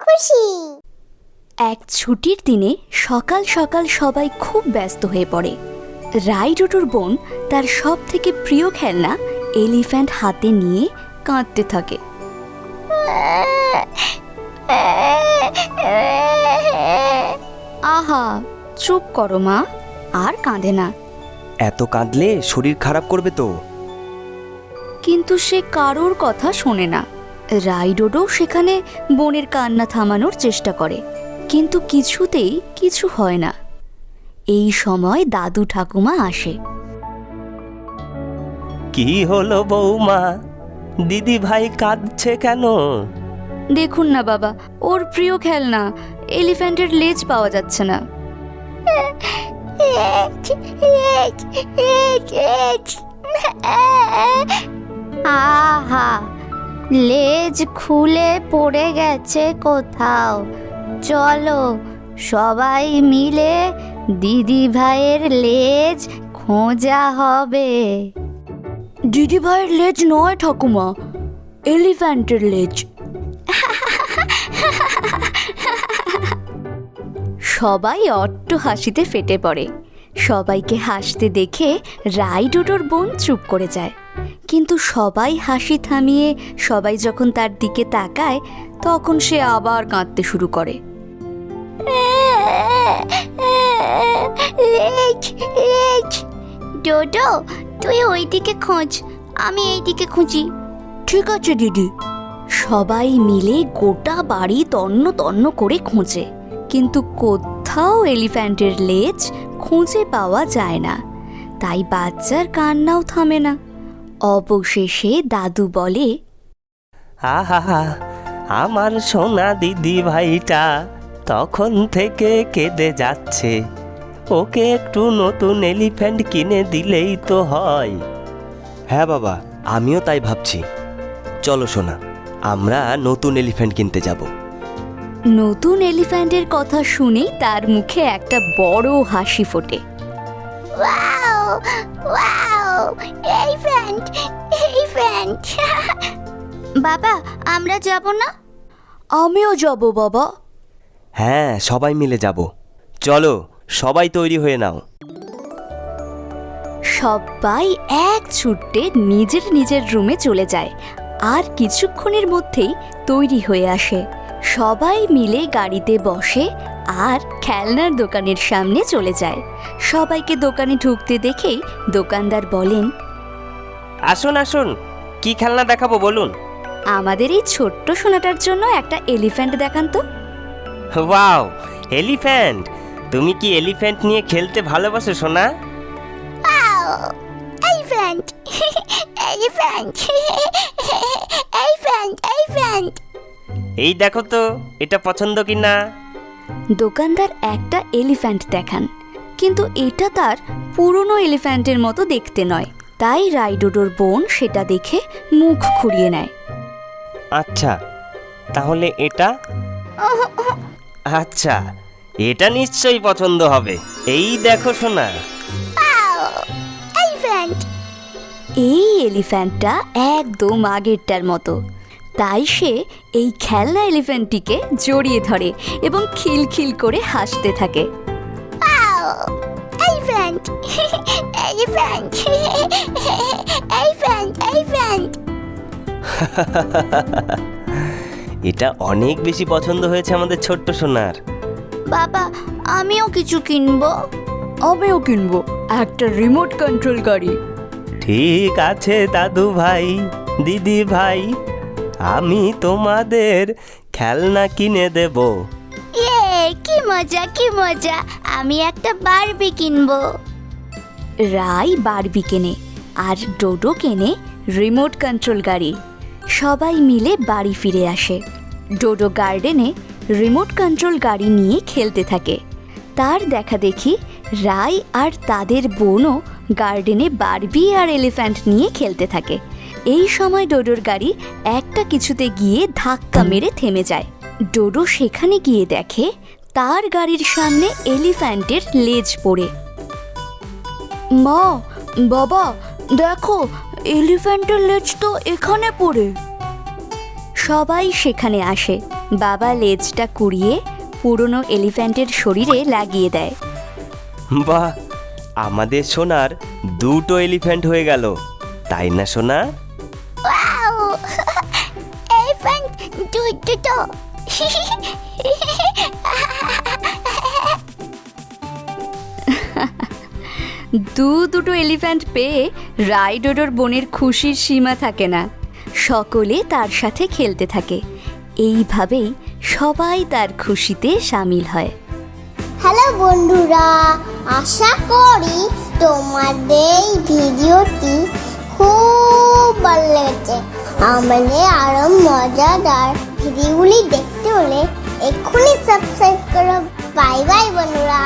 খুশি। এক ছুটির দিনে সকাল সকাল সবাই খুব ব্যস্ত হয়ে পড়ে। রাইডোটোর বোন তার সব থেকে প্রিয় খেলনা এলিফ্যান্ট হাতে নিয়ে কাঁদতে থাকে। আহা চুপ করো মা আর কাঁদে না। এত কাঁদলে শরীর খারাপ করবে তো। কিন্তু সে কারোর কথা শোনে না। রাইডোডো সেখানে বোনের কান্না থামানোর চেষ্টা করে কিন্তু কিছুতেই কিছু হয় না এই সময় দাদু ঠাকুমা আসে কি হলো বৌমা দিদি ভাই কাঁদছে কেন দেখুন না বাবা ওর প্রিয় খেলনা এলিফ্যান্টের লেজ পাওয়া যাচ্ছে না আহা লেজ খুলে পড়ে গেছে কোথাও। চলো সবাই মিলে দিদি ভাইয়ের লেজ খোঁজা হবে। দিদি ভাইয়ের লেজ নয় ঠাকুমা এলিফ্যান্টের লেজ। সবাই অট্ট হাসিতে ফেটে পড়ে। সবাইকে হাসতে দেখে রাইডোডোর বোন চুপ করে যায়। কিন্তু সবাই হাসি থামিয়ে সবাই যখন তার দিকে তাকায় তখন সে আবার কাঁদতে শুরু করে। ডোডো তুই ওইদিকে খোঁজ আমি এই দিকে খুঁজি। ঠিক আছে দিদি। সবাই মিলে গোটা বাড়ি তন্ন তন্ন করে খোঁজে। কিন্তু কোথাও এলিফ্যান্টের লেজ খুঁজে পাওয়া যায় না। তাই বাচ্চার কান্নাও থামে না। অবশেষে দাদু বলে আহা আমার সোনা দিদি ভাইটা তখন থেকে কেঁদে যাচ্ছে। ওকে একটু নতুন এলিফ্যান্ট কিনে দিলেই তো হয়। হ্যাঁ বাবা আমিও তাই ভাবছি। চলো সোনা আমরা নতুন এলিফ্যান্ট কিনতে যাব। নতুন এলিফ্যান্টের কথা শুনেই তার মুখে একটা বড় হাসি ফোটে। ওয়াও ওয়াও এলিফ্যান্ট এলিফ্যান্ট বাবা আমরা যাব না? আমিও যাব বাবা। হ্যাঁ সবাই মিলে যাব। চলো সবাই তৈরি হয়ে নাও। সবাই এক ছুট্টে নিজের নিজের রুমে চলে যায়। আর কিছুক্ষণের মধ্যেই তৈরি হয়ে আসে। সবাই মিলে গাড়িতে বসে আর খেলনার দোকানের সামনে চলে যায়। সবাইকে দোকানে ঢুকতে দেখেই দোকানদার বলেন আসুন আসুন কি খেলনা দেখাবো বলুন? আমাদের এই ছোট্ট সোনাটার জন্য একটা এলিফ্যান্ট দেখান তো। Wow elephant! তুমি কি এলিফ্যান্ট নিয়ে খেলতে ভালোবাসো সোনা? Wow elephant elephant elephant elephant. এই দেখো তো এটা পছন্দ কি না দোকানদার একটা এলিফ্যান্ট দেখান। কিন্তু এটা তার পুরনো এলিফ্যান্টের মতো দেখতে নয়। তাই রাইডোডোর বোন সেটা দেখে মুখ ঘুরিয়ে নেয়। আচ্ছা তাহলে এটা? আচ্ছা এটা নিশ্চয়ই পছন্দ হবে। এই দেখো শোনা এলিফ্যান্ট। এই এলিফ্যান্টটা একদম আগেরটার মতো। তাই সে এই খেলনা এলিফ্যান্টটিকে জড়িয়ে ধরে এবং খিলখিল করে হাসতে থাকে। Wow elephant elephant elephant elephant এটা অনেক বেশি পছন্দ হয়েছে আমাদের ছোট্ট সোনার। বাবা আমিও কিছু কিনবো। আমিও কিনবো। একটা রিমোট কন্ট্রোল গাড়ি। ঠিক আছে দাদু ভাই দিদি ভাই। আমি তোমাদের খেলনা কিনে দেব। কি মজা কি মজা। আমি একটা বারবি কিনবো। রাই বারবি কেনে আর ডোডো কেনে রিমোট কন্ট্রোল গাড়ি। সবাই মিলে বাড়ি ফিরে আসে। ডোডো গার্ডেনে রিমোট কন্ট্রোল গাড়ি নিয়ে খেলতে থাকে। তার দেখা দেখি রাই আর তাদের বোনও গার্ডেনে বারবি আর এলিফ্যান্ট নিয়ে খেলতে থাকে। এই সময় ডোডোর গাড়ি একটা কিছুতে গিয়ে ধাক্কা মেরে থেমে যায়। ডোডো সেখানে গিয়ে দেখে তার গাড়ির সামনে এলিফ্যান্টের লেজ পড়ে। মা, বাবা, দেখো, এলিফ্যান্টের লেজ তো এখানে পড়ে। সবাই সেখানে আসে। বাবা লেজটা কুড়িয়ে পুরনো এলিফ্যান্টের শরীরে লাগিয়ে দেয়। বাহ, আমাদের সোনার দুটো এলিফ্যান্ট হয়ে গেল। তাই না, সোনা? এলিফ্যান্ট দুটো দু দুটো এলিফ্যান্ট পেয়ে রাইডোডোর বোনের খুশির সীমা থাকে না। সকলে তার সাথে খেলতে থাকে। এইভাবেই সবাই তার খুশিতে সামিল হয়। হ্যালো বন্ধুরা আশা করি তোমাদের এই ভিডিওটি খুব ভালো লেগেছে। আমাদের আরও মজাদার ভিডিওগুলি দেখতে হলে এক্ষুনি সাবস্ক্রাইব করো বাই বাই বন্ধুরা